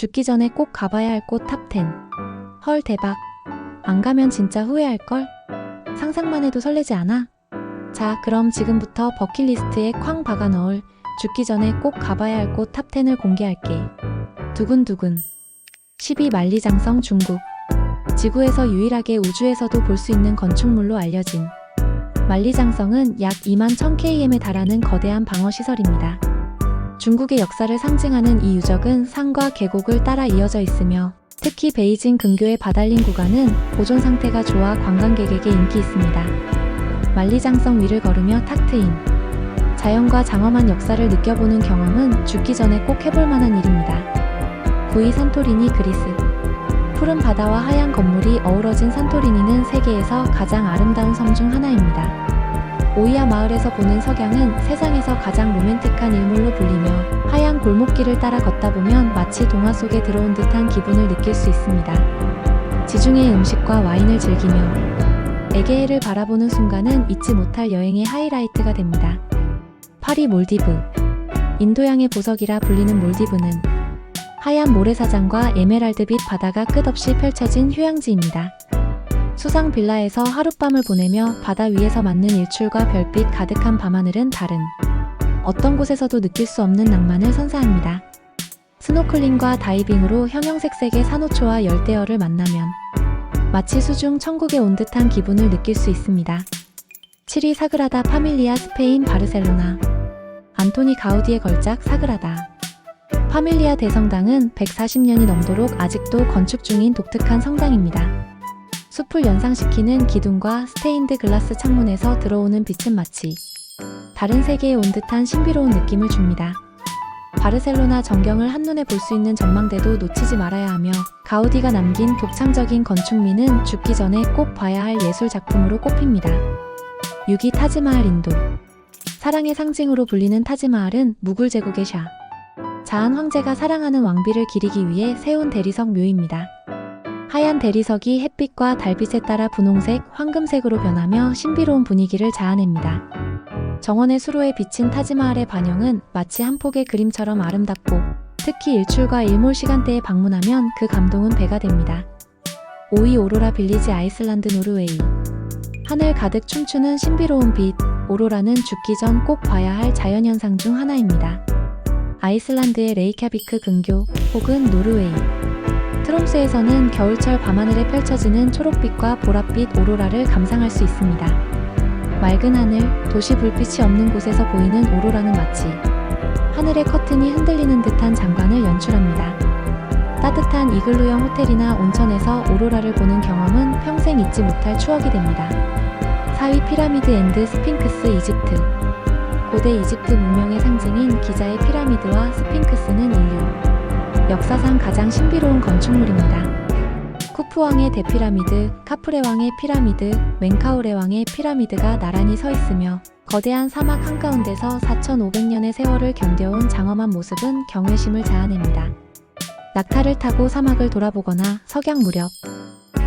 죽기 전에 꼭 가봐야 할 곳 탑10. 헐 대박. 안 가면 진짜 후회할걸? 상상만 해도 설레지 않아? 자, 그럼 지금부터 버킷리스트에 쾅 박아 넣을 죽기 전에 꼭 가봐야 할 곳 탑10을 공개할게. 두근두근. 12 만리장성 중국. 지구에서 유일하게 우주에서도 볼 수 있는 건축물로 알려진 만리장성은 약 2만 1000km에 달하는 거대한 방어 시설입니다. 중국의 역사를 상징하는 이 유적은 산과 계곡을 따라 이어져 있으며 특히 베이징 근교의 바달린 구간은 보존 상태가 좋아 관광객에게 인기 있습니다. 만리장성 위를 걸으며 탁 트인 자연과 장엄한 역사를 느껴보는 경험은 죽기 전에 꼭 해볼 만한 일입니다. 9위 산토리니 그리스 푸른 바다와 하얀 건물이 어우러진 산토리니는 세계에서 가장 아름다운 섬 중 하나입니다. 오이아 마을에서 보는 석양은 세상에서 가장 로맨틱한 일몰로 불리며 하얀 골목길을 따라 걷다 보면 마치 동화 속에 들어온 듯한 기분을 느낄 수 있습니다. 지중해 음식과 와인을 즐기며 에게해를 바라보는 순간은 잊지 못할 여행의 하이라이트가 됩니다. 파리 몰디브 인도양의 보석이라 불리는 몰디브는 하얀 모래사장과 에메랄드빛 바다가 끝없이 펼쳐진 휴양지입니다. 수상 빌라에서 하룻밤을 보내며 바다 위에서 맞는 일출과 별빛 가득한 밤하늘은 다른 어떤 곳에서도 느낄 수 없는 낭만을 선사합니다. 스노클링과 다이빙으로 형형색색의 산호초와 열대어를 만나면 마치 수중 천국에 온 듯한 기분을 느낄 수 있습니다. 7위 사그라다 파밀리아 스페인 바르셀로나 안토니 가우디의 걸작 사그라다 파밀리아 대성당은 140년이 넘도록 아직도 건축 중인 독특한 성당입니다. 숲을 연상시키는 기둥과 스테인드 글라스 창문에서 들어오는 빛은 마치 다른 세계에 온 듯한 신비로운 느낌을 줍니다. 바르셀로나 전경을 한눈에 볼 수 있는 전망대도 놓치지 말아야 하며 가우디가 남긴 독창적인 건축미는 죽기 전에 꼭 봐야 할 예술 작품으로 꼽힙니다. 6위 타지마할 인도 사랑의 상징으로 불리는 타지마할은 무굴 제국의 샤 자한 황제가 사랑하는 왕비를 기리기 위해 세운 대리석 묘입니다. 하얀 대리석이 햇빛과 달빛에 따라 분홍색, 황금색으로 변하며 신비로운 분위기를 자아냅니다. 정원의 수로에 비친 타지마할의 반영은 마치 한 폭의 그림처럼 아름답고 특히 일출과 일몰 시간대에 방문하면 그 감동은 배가 됩니다. 5위 오로라 빌리지 아이슬란드 노르웨이 하늘 가득 춤추는 신비로운 빛, 오로라는 죽기 전 꼭 봐야 할 자연현상 중 하나입니다. 아이슬란드의 레이캬비크 근교 혹은 노르웨이 트롬스에서는 겨울철 밤하늘에 펼쳐지는 초록빛과 보랏빛 오로라를 감상할 수 있습니다. 맑은 하늘, 도시 불빛이 없는 곳에서 보이는 오로라는 마치 하늘의 커튼이 흔들리는 듯한 장관을 연출합니다. 따뜻한 이글루형 호텔이나 온천에서 오로라를 보는 경험은 평생 잊지 못할 추억이 됩니다. 4위 피라미드 앤드 스핑크스 이집트 고대 이집트 문명의 상징인 기자의 피라미드와 스핑크스는 인류 역사상 가장 신비로운 건축물입니다. 쿠프왕의 대피라미드, 카프레 왕의 피라미드, 멘카우레 왕의 피라미드가 나란히 서 있으며 거대한 사막 한가운데서 4,500년의 세월을 견뎌온 장엄한 모습은 경외심을 자아냅니다. 낙타를 타고 사막을 돌아보거나 석양 무렵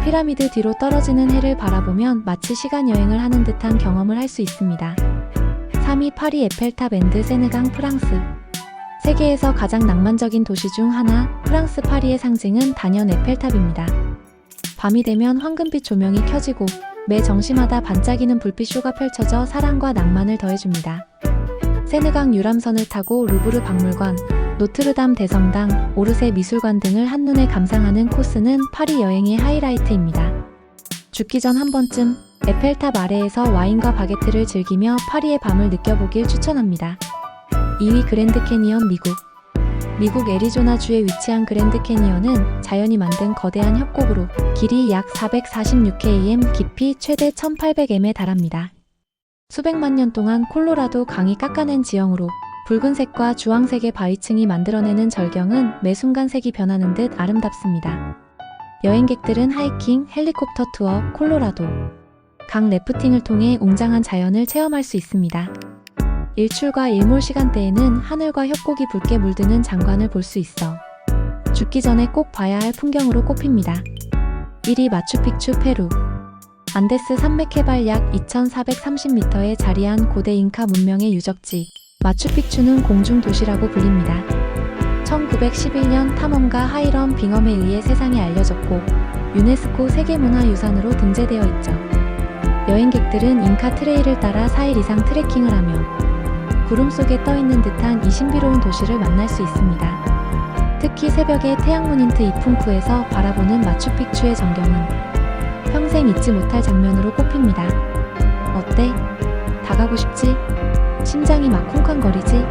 피라미드 뒤로 떨어지는 해를 바라보면 마치 시간 여행을 하는 듯한 경험을 할 수 있습니다. 3위 파리 에펠탑 앤드 세느강 프랑스 세계에서 가장 낭만적인 도시 중 하나 프랑스 파리의 상징은 단연 에펠탑입니다. 밤이 되면 황금빛 조명이 켜지고 매 정시마다 반짝이는 불빛 쇼가 펼쳐져 사랑과 낭만을 더해줍니다. 세느강 유람선을 타고 루브르 박물관, 노트르담 대성당, 오르세 미술관 등을 한눈에 감상하는 코스는 파리 여행의 하이라이트입니다. 죽기 전 한 번쯤 에펠탑 아래에서 와인과 바게트를 즐기며 파리의 밤을 느껴보길 추천합니다. 2위 그랜드 캐니언 미국 미국 애리조나주에 위치한 그랜드 캐니언은 자연이 만든 거대한 협곡으로 길이 약 446km, 깊이 최대 1800m에 달합니다. 수백만 년 동안 콜로라도 강이 깎아낸 지형으로 붉은색과 주황색의 바위층이 만들어내는 절경은 매 순간 색이 변하는 듯 아름답습니다. 여행객들은 하이킹, 헬리콥터 투어, 콜로라도, 강 래프팅을 통해 웅장한 자연을 체험할 수 있습니다. 일출과 일몰 시간대에는 하늘과 협곡이 붉게 물드는 장관을 볼 수 있어 죽기 전에 꼭 봐야 할 풍경으로 꼽힙니다. 1위 마추픽추 페루 안데스 산맥 해발 약 2430m에 자리한 고대 잉카 문명의 유적지 마추픽추는 공중 도시라고 불립니다. 1911년 탐험가 하이럼 빙엄에 의해 세상에 알려졌고 유네스코 세계문화유산으로 등재되어 있죠. 여행객들은 잉카 트레일을 따라 4일 이상 트레킹을 하며 구름 속에 떠 있는 듯한 이 신비로운 도시를 만날 수 있습니다. 특히 새벽에 태양문인트 이풍푸에서 바라보는 마추픽추의 전경은 평생 잊지 못할 장면으로 꼽힙니다. 어때? 다 가고 싶지? 심장이 막 쿵쾅거리지?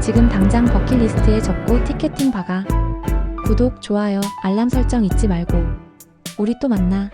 지금 당장 버킷리스트에 적고 티켓팅 박아. 구독, 좋아요, 알람 설정 잊지 말고. 우리 또 만나.